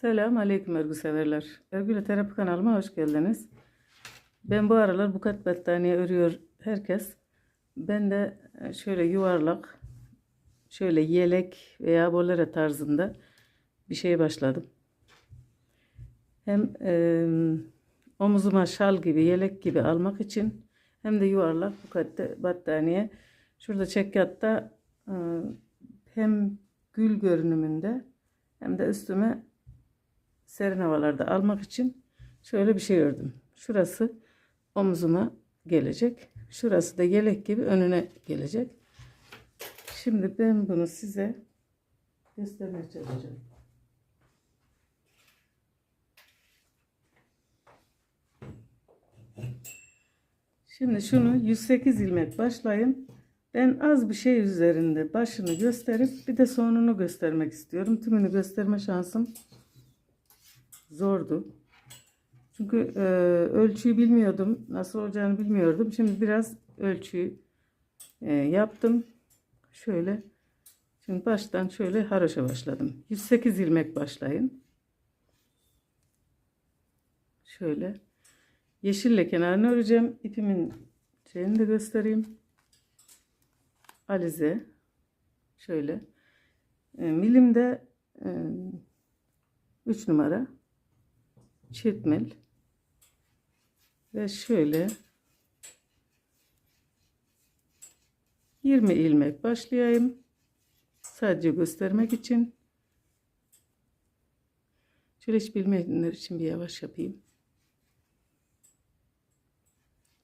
Selam aleyküm örgü severler. Örgüyle terapi kanalıma hoş geldiniz. Ben bu aralar bu kat battaniye örüyor herkes. Ben de e, şöyle yuvarlak, şöyle yelek veya bolere tarzında bir şey başladım. Hem e, omuzuma şal gibi, yelek gibi almak için hem de yuvarlak bu katta battaniye. Şurada çekyatta e, hem gül görünümünde hem de üstüme serin havalarda almak için şöyle bir şey ördüm. Şurası omzuma gelecek. Şurası da yelek gibi önüne gelecek. Şimdi ben bunu size göstermeye çalışacağım. Şimdi şunu 108 ilmek başlayın. Ben az bir şey üzerinde başını gösterip bir de sonunu göstermek istiyorum. Tümünü gösterme şansım zordu. Çünkü e, ölçüyü bilmiyordum. Nasıl olacağını bilmiyordum. Şimdi biraz ölçüyü e, yaptım. Şöyle. Şimdi baştan şöyle haroşa başladım. 108 ilmek başlayın. Şöyle. Yeşille kenarını öreceğim. İpimin şeyini de göstereyim. Alize. Şöyle. E, milimde e, 3 numara çirtmel ve şöyle 20 ilmek başlayayım. Sadece göstermek için. Şöyle hiç bilmeyenler için bir yavaş yapayım.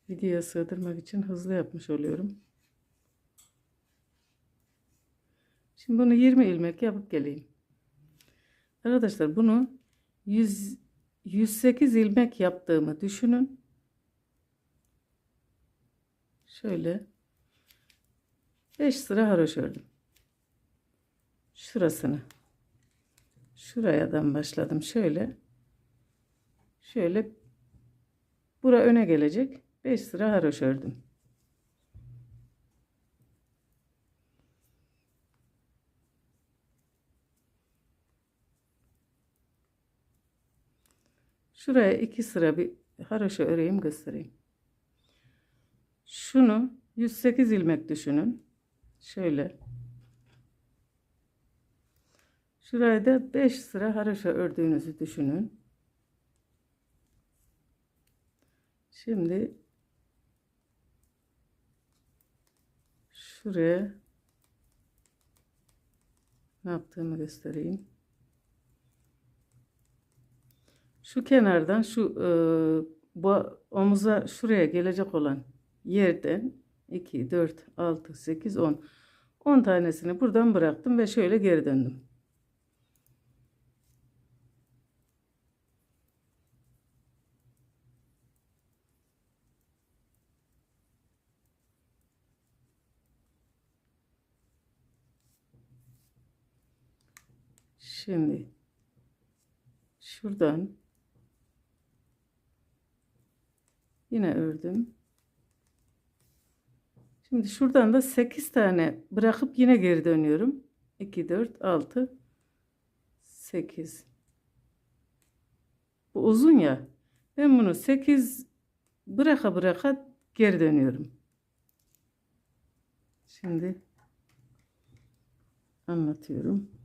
Videoya sığdırmak için hızlı yapmış oluyorum. Şimdi bunu 20 ilmek yapıp geleyim. Arkadaşlar bunu 100 108 ilmek yaptığımı düşünün. Şöyle 5 sıra haroş ördüm. Şurasını şurayadan başladım. Şöyle şöyle bura öne gelecek. 5 sıra haroş ördüm. Şuraya iki sıra bir haroşa öreyim göstereyim. Şunu 108 ilmek düşünün. Şöyle. Şuraya da 5 sıra haroşa ördüğünüzü düşünün. Şimdi şuraya ne yaptığımı göstereyim. Şu kenardan şu e, bu omuza şuraya gelecek olan yerden 2, 4, 6, 8, 10 10 tanesini buradan bıraktım ve şöyle geri döndüm. Şimdi şuradan Yine ördüm. Şimdi şuradan da 8 tane bırakıp yine geri dönüyorum. 2, 4, 6, 8. Bu uzun ya. Ben bunu 8 bıraka bıraka geri dönüyorum. Şimdi anlatıyorum.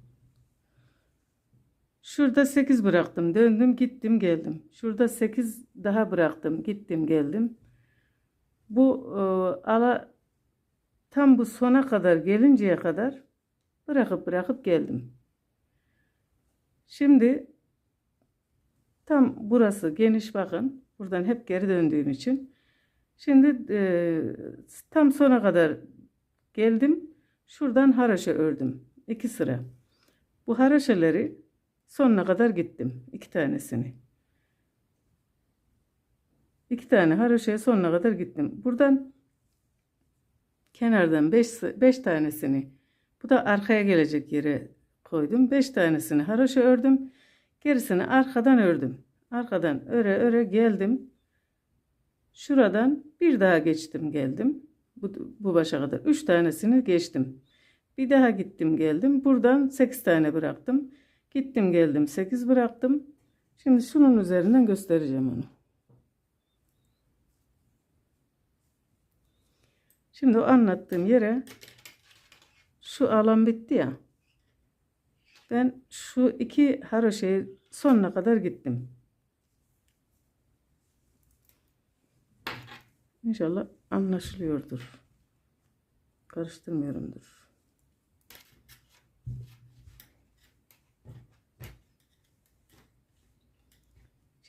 Şurada 8 bıraktım. Döndüm gittim geldim. Şurada 8 daha bıraktım. Gittim geldim. Bu e, ala tam bu sona kadar gelinceye kadar bırakıp bırakıp geldim. Şimdi tam burası geniş bakın. Buradan hep geri döndüğüm için. Şimdi e, tam sona kadar geldim. Şuradan haraşa ördüm. iki sıra. Bu haraşaları Sonuna kadar gittim. iki tanesini. İki tane haroşaya sonuna kadar gittim. Buradan kenardan beş, beş tanesini bu da arkaya gelecek yere koydum. Beş tanesini haroşa ördüm. Gerisini arkadan ördüm. Arkadan öre öre geldim. Şuradan bir daha geçtim geldim. Bu, bu başa kadar. Üç tanesini geçtim. Bir daha gittim geldim. Buradan sekiz tane bıraktım. Gittim geldim 8 bıraktım. Şimdi şunun üzerinden göstereceğim onu. Şimdi o anlattığım yere şu alan bitti ya. Ben şu iki haroşeyi sonuna kadar gittim. İnşallah anlaşılıyordur. Karıştırmıyorumdur.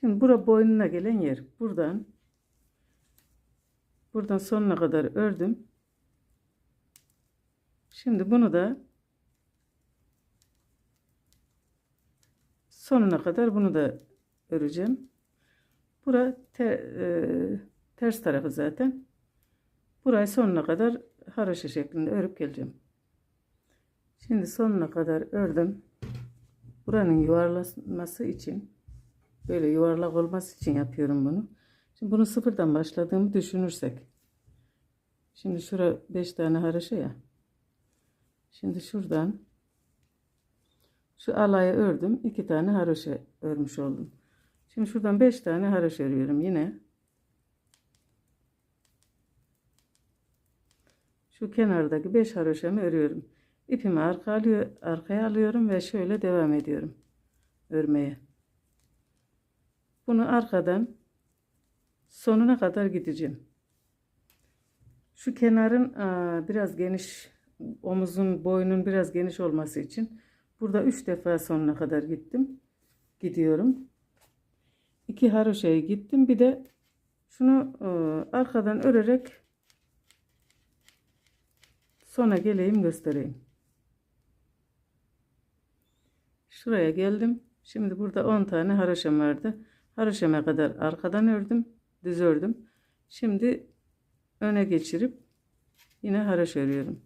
Şimdi bura boynuna gelen yer. Buradan buradan sonuna kadar ördüm. Şimdi bunu da sonuna kadar bunu da öreceğim. Bura te, e, ters tarafı zaten. Burayı sonuna kadar haroşa şeklinde örüp geleceğim. Şimdi sonuna kadar ördüm. Buranın yuvarlanması için böyle yuvarlak olması için yapıyorum bunu. Şimdi bunu sıfırdan başladığımı düşünürsek. Şimdi şura 5 tane haroşa ya. Şimdi şuradan şu alayı ördüm. 2 tane haroşa örmüş oldum. Şimdi şuradan 5 tane haroşa örüyorum yine. Şu kenardaki 5 haroşamı örüyorum. İpimi arka alıyor, arkaya alıyorum ve şöyle devam ediyorum örmeye. Bunu arkadan sonuna kadar gideceğim. Şu kenarın biraz geniş omuzun boynun biraz geniş olması için burada 3 defa sonuna kadar gittim. Gidiyorum. İki haroşaya gittim. Bir de şunu arkadan örerek sona geleyim göstereyim. Şuraya geldim. Şimdi burada 10 tane haroşam vardı. Haroşama kadar arkadan ördüm. Düz ördüm. Şimdi öne geçirip yine haroş örüyorum.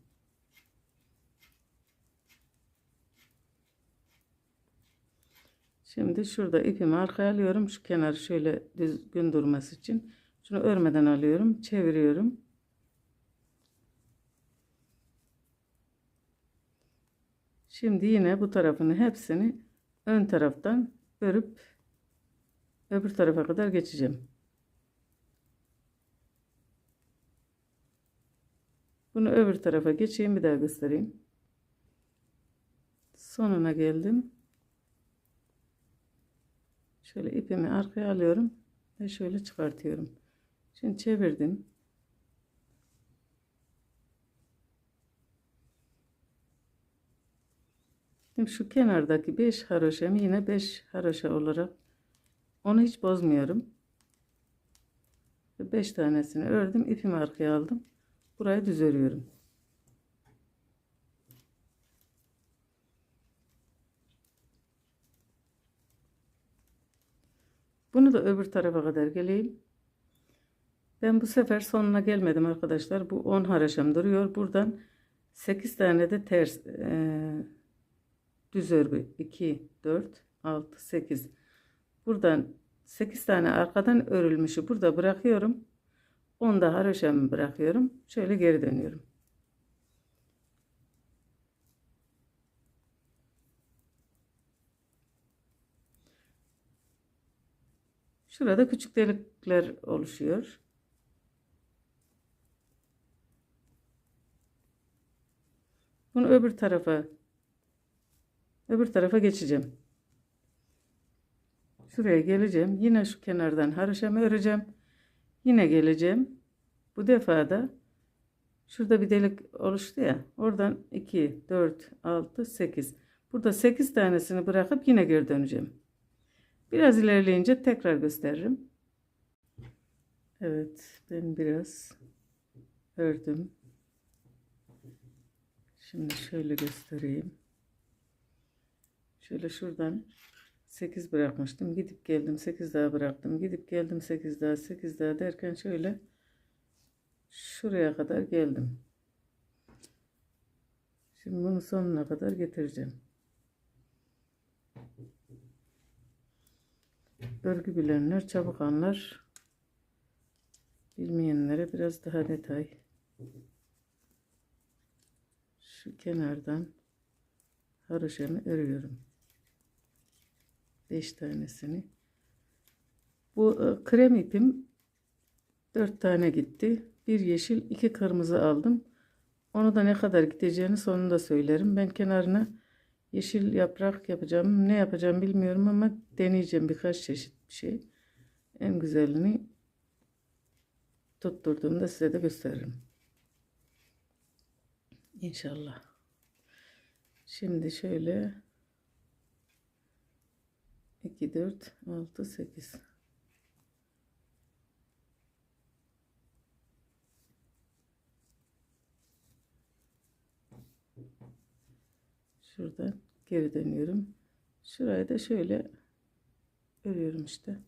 Şimdi şurada ipimi arkaya alıyorum. Şu kenarı şöyle düzgün durması için. Şunu örmeden alıyorum. Çeviriyorum. Şimdi yine bu tarafını hepsini ön taraftan örüp öbür tarafa kadar geçeceğim. Bunu öbür tarafa geçeyim bir daha göstereyim. Sonuna geldim. Şöyle ipimi arkaya alıyorum ve şöyle çıkartıyorum. Şimdi çevirdim. Şimdi şu kenardaki 5 haroşamı yine 5 haroşa olarak onu hiç bozmuyorum. 5 tanesini ördüm. ipimi arkaya aldım. Burayı düz örüyorum. Bunu da öbür tarafa kadar geleyim. Ben bu sefer sonuna gelmedim arkadaşlar. Bu 10 haraşam duruyor. Buradan 8 tane de ters e, düz örgü 2 4 6 8 buradan 8 tane arkadan örülmüşü burada bırakıyorum. 10 da haroşamı bırakıyorum. Şöyle geri dönüyorum. Şurada küçük delikler oluşuyor. Bunu öbür tarafa öbür tarafa geçeceğim. Şuraya geleceğim. Yine şu kenardan haroşamı öreceğim. Yine geleceğim. Bu defa da şurada bir delik oluştu ya. Oradan 2, 4, 6, 8. Burada 8 tanesini bırakıp yine geri döneceğim. Biraz ilerleyince tekrar gösteririm. Evet, ben biraz ördüm. Şimdi şöyle göstereyim. Şöyle şuradan 8 bırakmıştım. Gidip geldim 8 daha bıraktım. Gidip geldim 8 daha 8 daha derken şöyle şuraya kadar geldim. Şimdi bunu sonuna kadar getireceğim. Örgü bilenler çabuk anlar. Bilmeyenlere biraz daha detay. Şu kenardan haroşamı örüyorum. 5 tanesini. Bu e, krem ipim 4 tane gitti. Bir yeşil, iki kırmızı aldım. Onu da ne kadar gideceğini sonunda söylerim. Ben kenarına yeşil yaprak yapacağım. Ne yapacağım bilmiyorum ama deneyeceğim birkaç çeşit bir şey. En güzelini tutturduğumda size de gösteririm. İnşallah. Şimdi şöyle 2, 4, 6, 8. Şuradan geri dönüyorum. Şurayı da şöyle örüyorum işte.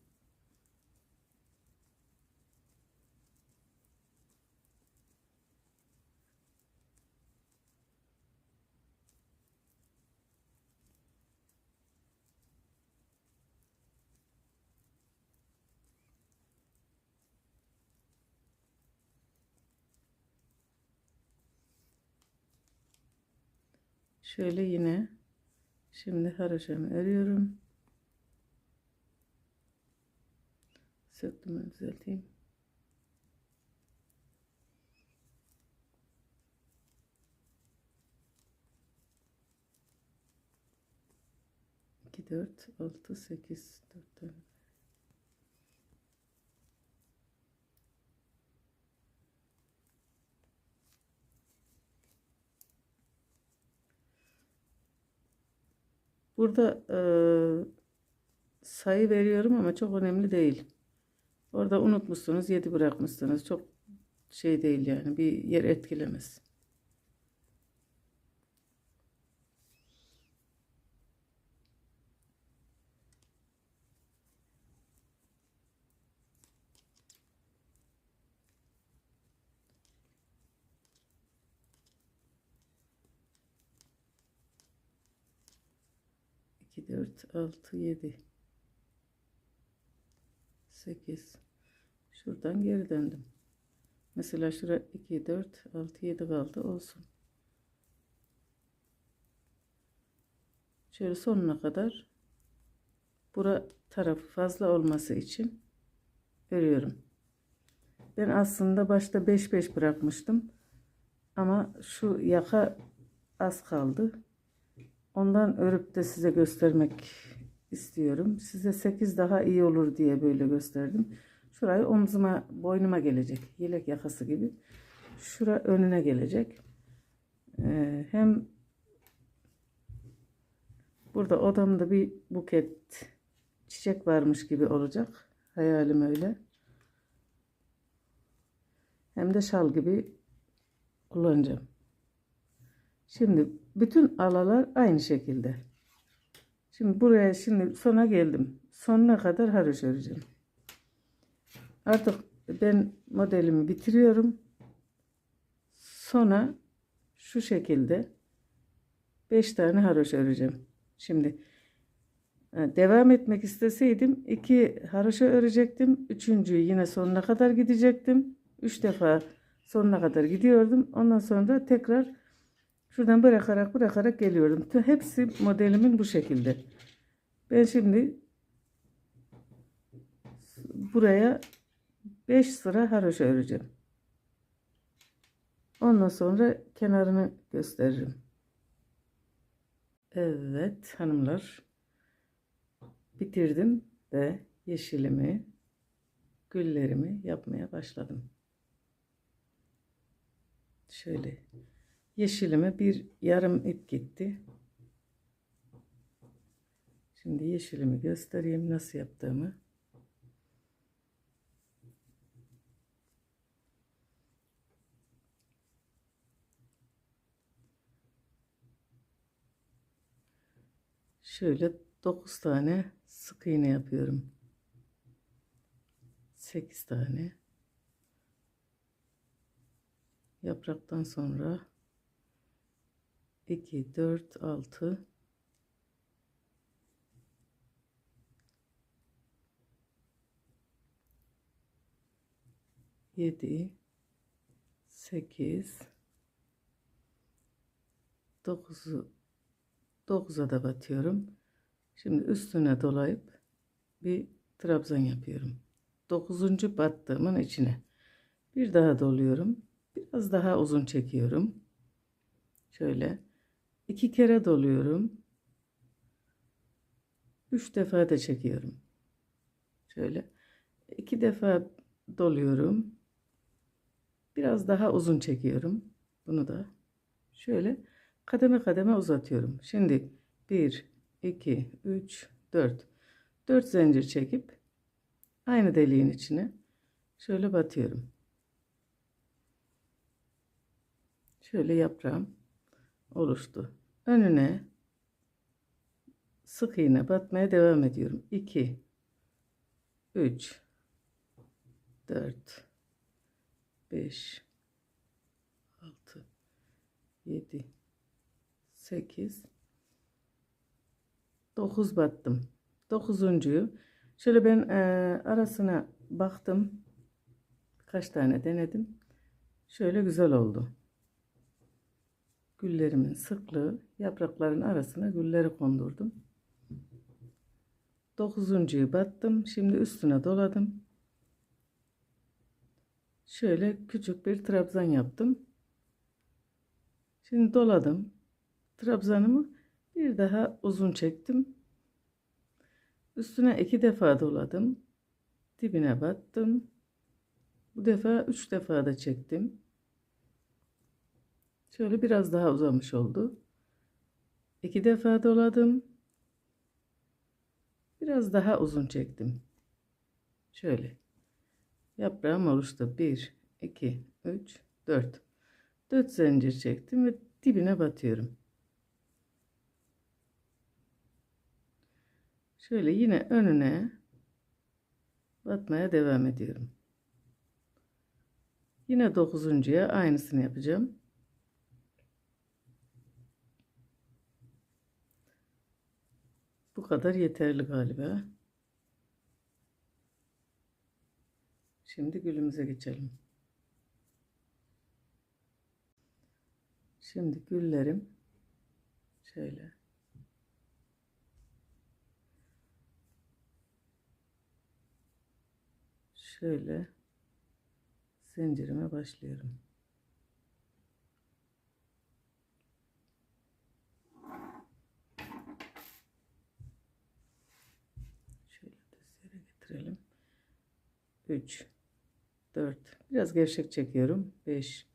Şöyle yine şimdi haroşamı örüyorum. Söktüm düzelteyim. İki, dört, altı, sekiz, dört tane. Burada e, sayı veriyorum ama çok önemli değil. Orada unutmuşsunuz, 7 bırakmışsınız. Çok şey değil yani bir yer etkilemez. İki, dört, altı, yedi, sekiz. Şuradan geri döndüm. Mesela şura 2, 4, 6, 7 kaldı olsun. Şöyle sonuna kadar bura tarafı fazla olması için örüyorum. Ben aslında başta 5 5 bırakmıştım. Ama şu yaka az kaldı. Ondan örüp de size göstermek istiyorum. Size 8 daha iyi olur diye böyle gösterdim. Şurayı omzuma, boynuma gelecek. Yelek yakası gibi. Şura önüne gelecek. Ee, hem burada odamda bir buket çiçek varmış gibi olacak. Hayalim öyle. Hem de şal gibi kullanacağım. Şimdi bütün alalar aynı şekilde. Şimdi buraya şimdi sona geldim. Sonuna kadar haroş öreceğim. Artık ben modelimi bitiriyorum. Sonra şu şekilde 5 tane haroş öreceğim. Şimdi e, devam etmek isteseydim iki haroşa örecektim. Üçüncüyü yine sonuna kadar gidecektim. Üç defa sonuna kadar gidiyordum. Ondan sonra tekrar şuradan bırakarak bırakarak geliyordum. Hepsi modelimin bu şekilde. Ben şimdi buraya 5 sıra haroşa öreceğim. Ondan sonra kenarını gösteririm. Evet hanımlar bitirdim ve yeşilimi güllerimi yapmaya başladım. Şöyle yeşilime bir yarım ip gitti. Şimdi yeşilimi göstereyim nasıl yaptığımı. Şöyle 9 tane sık iğne yapıyorum. 8 tane. Yapraktan sonra 2 4 6 7 8 9'u 9'a da batıyorum. Şimdi üstüne dolayıp bir trabzan yapıyorum. Dokuzuncu battığımın içine. Bir daha doluyorum. Biraz daha uzun çekiyorum. Şöyle. İki kere doluyorum. Üç defa da çekiyorum. Şöyle. iki defa doluyorum. Biraz daha uzun çekiyorum. Bunu da şöyle kademe kademe uzatıyorum. Şimdi 1, 2, 3, 4. 4 zincir çekip aynı deliğin içine şöyle batıyorum. Şöyle yaprağım oluştu. Önüne sık iğne batmaya devam ediyorum. 2 3 4 5 6 7 8 9 battım. Dokuzuncuyu şöyle ben e, arasına baktım. Kaç tane denedim. Şöyle güzel oldu. Güllerimin sıklığı yaprakların arasına gülleri kondurdum. Dokuzuncuyu battım. Şimdi üstüne doladım. Şöyle küçük bir trabzan yaptım. Şimdi doladım. Trabzanımı bir daha uzun çektim. Üstüne iki defa doladım. Dibine battım. Bu defa üç defa da çektim. Şöyle biraz daha uzamış oldu. İki defa doladım. Biraz daha uzun çektim. Şöyle. Yaprağım oluştu. 1, 2, 3, 4. 4 zincir çektim ve dibine batıyorum. Şöyle yine önüne batmaya devam ediyorum. Yine dokuzuncuya aynısını yapacağım. Kadar yeterli galiba. Şimdi gülümüze geçelim. Şimdi güllerim şöyle şöyle zincirime başlıyorum. Şöyle düz yere getirelim. 3 4 biraz gevşek çekiyorum. 5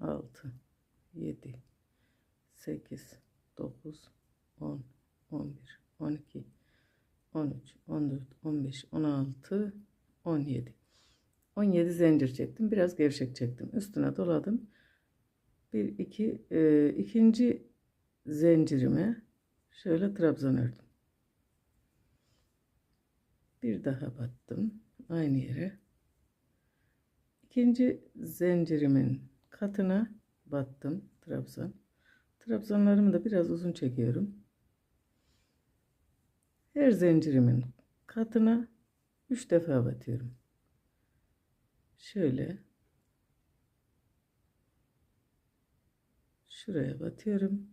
6 7 8 9 10 11 12 13 14 15 16 17 17 zincir çektim. Biraz gevşek çektim. Üstüne doladım. Bir iki e, ikinci zincirime şöyle trabzan ördüm. Bir daha battım aynı yere ikinci zincirimin katına battım trabzan trabzanlarımı da biraz uzun çekiyorum her zincirimin katına 3 defa batıyorum. Şöyle şuraya batıyorum.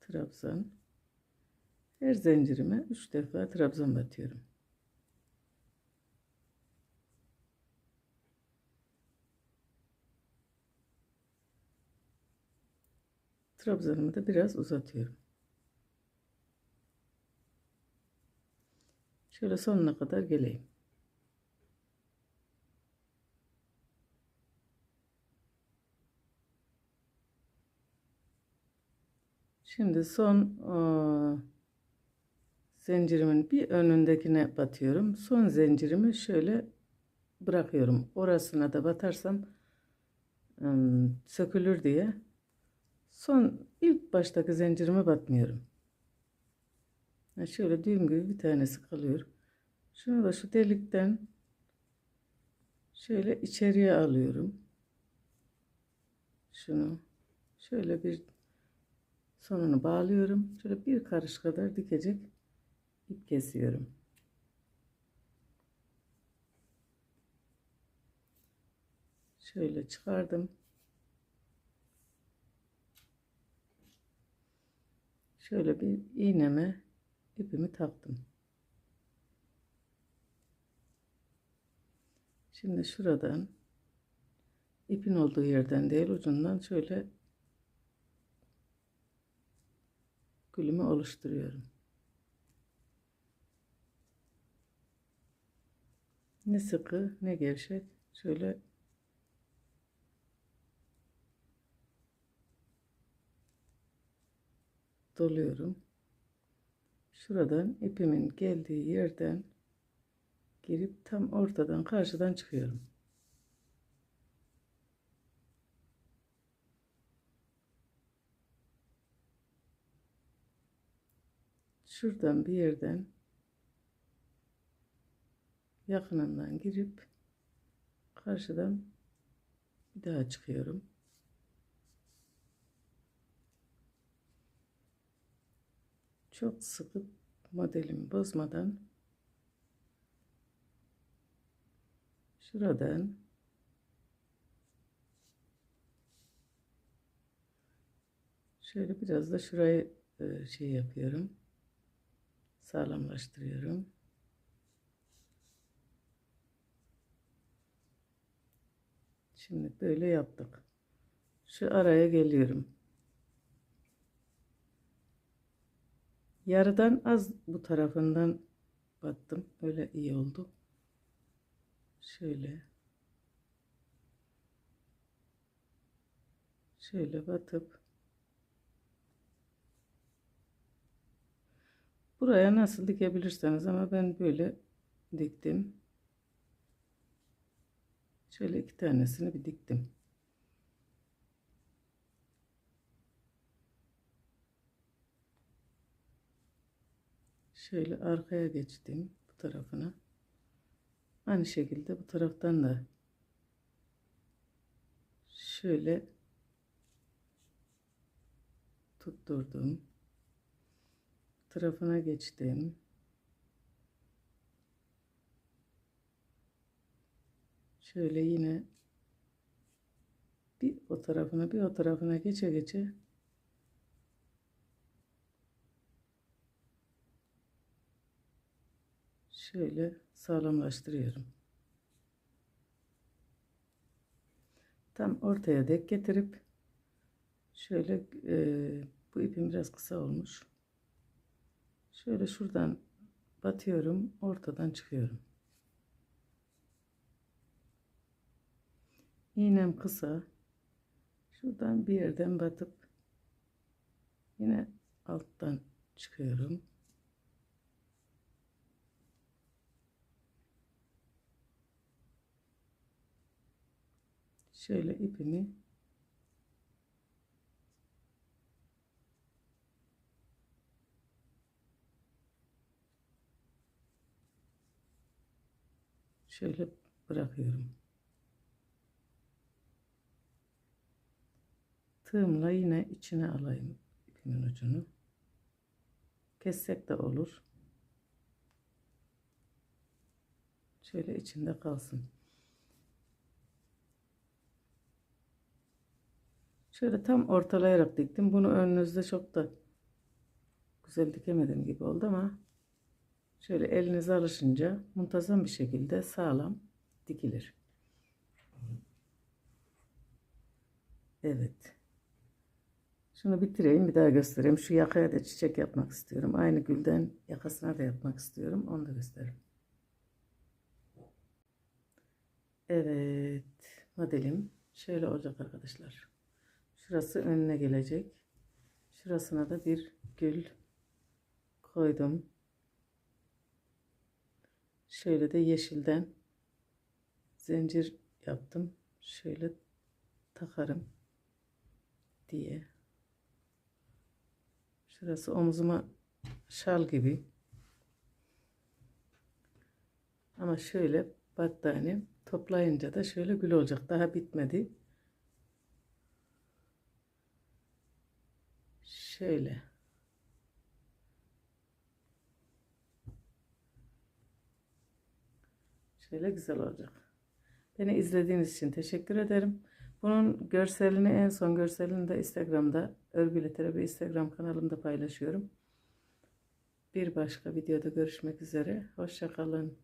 Trabzan. Her zincirime 3 defa trabzan batıyorum. Trabzanımı da biraz uzatıyorum. Şöyle sonuna kadar geleyim. Şimdi son o, zincirimin bir önündekine batıyorum. Son zincirimi şöyle bırakıyorum. Orasına da batarsam ım, sökülür diye. Son ilk baştaki zincirime batmıyorum. Ha şöyle düğüm gibi bir tanesi kalıyor. Şunu da şu delikten şöyle içeriye alıyorum. Şunu şöyle bir sonunu bağlıyorum. Şöyle bir karış kadar dikecek ip kesiyorum. Şöyle çıkardım. Şöyle bir iğneme ipimi taktım. Şimdi şuradan ipin olduğu yerden değil ucundan şöyle gülümü oluşturuyorum. Ne sıkı ne gevşek. Şöyle doluyorum. Şuradan ipimin geldiği yerden girip tam ortadan karşıdan çıkıyorum. Şuradan bir yerden yakınından girip karşıdan bir daha çıkıyorum. Çok sıkı modelimi bozmadan şuradan şöyle biraz da şurayı e, şey yapıyorum sağlamlaştırıyorum. Şimdi böyle yaptık. Şu araya geliyorum. Yarıdan az bu tarafından battım. Öyle iyi oldu. Şöyle. Şöyle batıp buraya nasıl dikebilirseniz ama ben böyle diktim. Şöyle iki tanesini bir diktim. Şöyle arkaya geçtim bu tarafına. Aynı şekilde bu taraftan da şöyle tutturdum. Tarafına geçtim. Şöyle yine bir o tarafına bir o tarafına geçe geçe şöyle sağlamlaştırıyorum. Tam ortaya dek getirip şöyle e, bu ipim biraz kısa olmuş. Şöyle şuradan batıyorum, ortadan çıkıyorum. İğnem kısa. Şuradan bir yerden batıp yine alttan çıkıyorum. Şöyle ipimi şöyle bırakıyorum. Tığımla yine içine alayım ipimin ucunu. Kessek de olur. Şöyle içinde kalsın. Şöyle tam ortalayarak diktim. Bunu önünüzde çok da güzel dikemedim gibi oldu ama şöyle elinize alışınca muntazam bir şekilde sağlam dikilir. Evet. Şunu bitireyim bir daha göstereyim. Şu yakaya da çiçek yapmak istiyorum. Aynı gülden yakasına da yapmak istiyorum. Onu da göstereyim. Evet. Modelim şöyle olacak arkadaşlar. Şurası önüne gelecek. Şurasına da bir gül koydum. Şöyle de yeşilden zincir yaptım. Şöyle takarım diye. Şurası omzuma şal gibi. Ama şöyle battaniye toplayınca da şöyle gül olacak. Daha bitmedi. Şöyle. Şöyle güzel olacak. Beni izlediğiniz için teşekkür ederim. Bunun görselini en son görselini de Instagram'da Örgülü Terapi Instagram kanalımda paylaşıyorum. Bir başka videoda görüşmek üzere. Hoşça kalın.